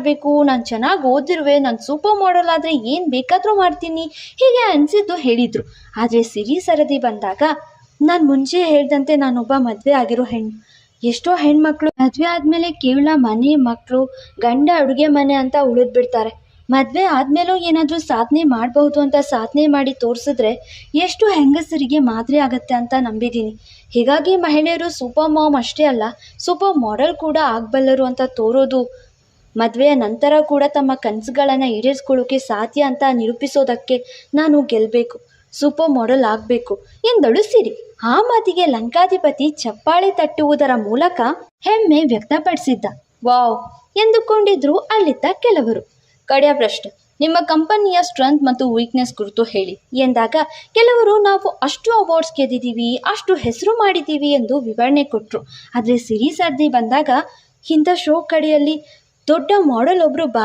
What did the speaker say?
ಮಾಡಬೇಕು, ನಾನು ಚೆನ್ನಾಗಿ ಓದಿರುವೆ, ನಾನು ಸೂಪರ್ ಮಾಡೆಲ್ ಆದರೆ ಏನು ಬೇಕಾದರೂ ಮಾಡ್ತೀನಿ, ಹೀಗೆ ಅನಿಸಿದ್ದು ಹೇಳಿದರು. ಆದರೆ ಸಿರಿ ಸರದಿ ಬಂದಾಗ ನಾನು ಮುಂಚೆ ಹೇಳ್ದಂತೆ ನಾನೊಬ್ಬ ಮದುವೆ ಆಗಿರೋ ಹೆಣ್ಣು ಎಷ್ಟೋ ಹೆಣ್ಮಕ್ಳು ಮದುವೆ ಆದಮೇಲೆ ಕೇವಲ ಮನೆ ಮಕ್ಕಳು ಗಂಡ ಅಡುಗೆ ಮನೆ ಅಂತ ಉಳಿದ್ಬಿಡ್ತಾರೆ ಮದುವೆ ಆದಮೇಲೂ ಏನಾದರೂ ಸಾಧನೆ ಮಾಡಬಹುದು ಅಂತ ಸಾಧನೆ ಮಾಡಿ ತೋರಿಸಿದ್ರೆ ಎಷ್ಟು ಹೆಂಗಸರಿಗೆ ಮಾದರಿ ಆಗುತ್ತೆ ಅಂತ ನಂಬಿದ್ದೀನಿ. ಹೀಗಾಗಿ ಮಹಿಳೆಯರು ಸೂಪರ್ ಮಾಮ್ ಅಷ್ಟೇ ಅಲ್ಲ ಸೂಪರ್ ಮಾಡೆಲ್ ಕೂಡ ಆಗಬಲ್ಲರು ಅಂತ ತೋರೋದು ಮದುವೆಯ ನಂತರ ಕೂಡ ತಮ್ಮ ಕನಸುಗಳನ್ನು ಈಡೇರಿಸ್ಕೊಳ್ಳೋಕೆ ಸಾಧ್ಯ ಅಂತ ನಿರೂಪಿಸೋದಕ್ಕೆ ನಾನು ಗೆಲ್ಲಬೇಕು ಸೂಪರ್ ಮಾಡೆಲ್ ಆಗಬೇಕು ಎಂದಳು ಸಿರಿ. ಆ ಮಾತಿಗೆ ಲಂಕಾಧಿಪತಿ ಚಪ್ಪಾಳೆ ತಟ್ಟುವುದರ ಮೂಲಕ ಹೆಮ್ಮೆ ವ್ಯಕ್ತಪಡಿಸಿದ್ದ. ವಾವ್! ಎಂದುಕೊಂಡಿದ್ರು ಅಲ್ಲಿದ್ದ ಕೆಲವರು. ಕಡೆಯ ಪ್ರಶ್ನೆ, ನಿಮ್ಮ ಕಂಪನಿಯ ಸ್ಟ್ರೆಂತ್ ಮತ್ತು ವೀಕ್ನೆಸ್ ಕುರಿತು ಹೇಳಿ ಎಂದಾಗ, ಕೆಲವರು ನಾವು ಅಷ್ಟು ಅವಾರ್ಡ್ಸ್ ಗೆದ್ದಿದ್ದೀವಿ, ಅಷ್ಟು ಹೆಸರು ಮಾಡಿದ್ದೀವಿ ಎಂದು ವಿವರಣೆ ಕೊಟ್ಟರು ಆದರೆ ಸಿರಿ ಸರ್ದಿ ಬಂದಾಗ ಇಂಥ ಶೋ ಕಡೆಯಲ್ಲಿ ದೊಡ್ಡ ಮಾಡೆಲ್ ಒಬ್ಬರು ಬಾ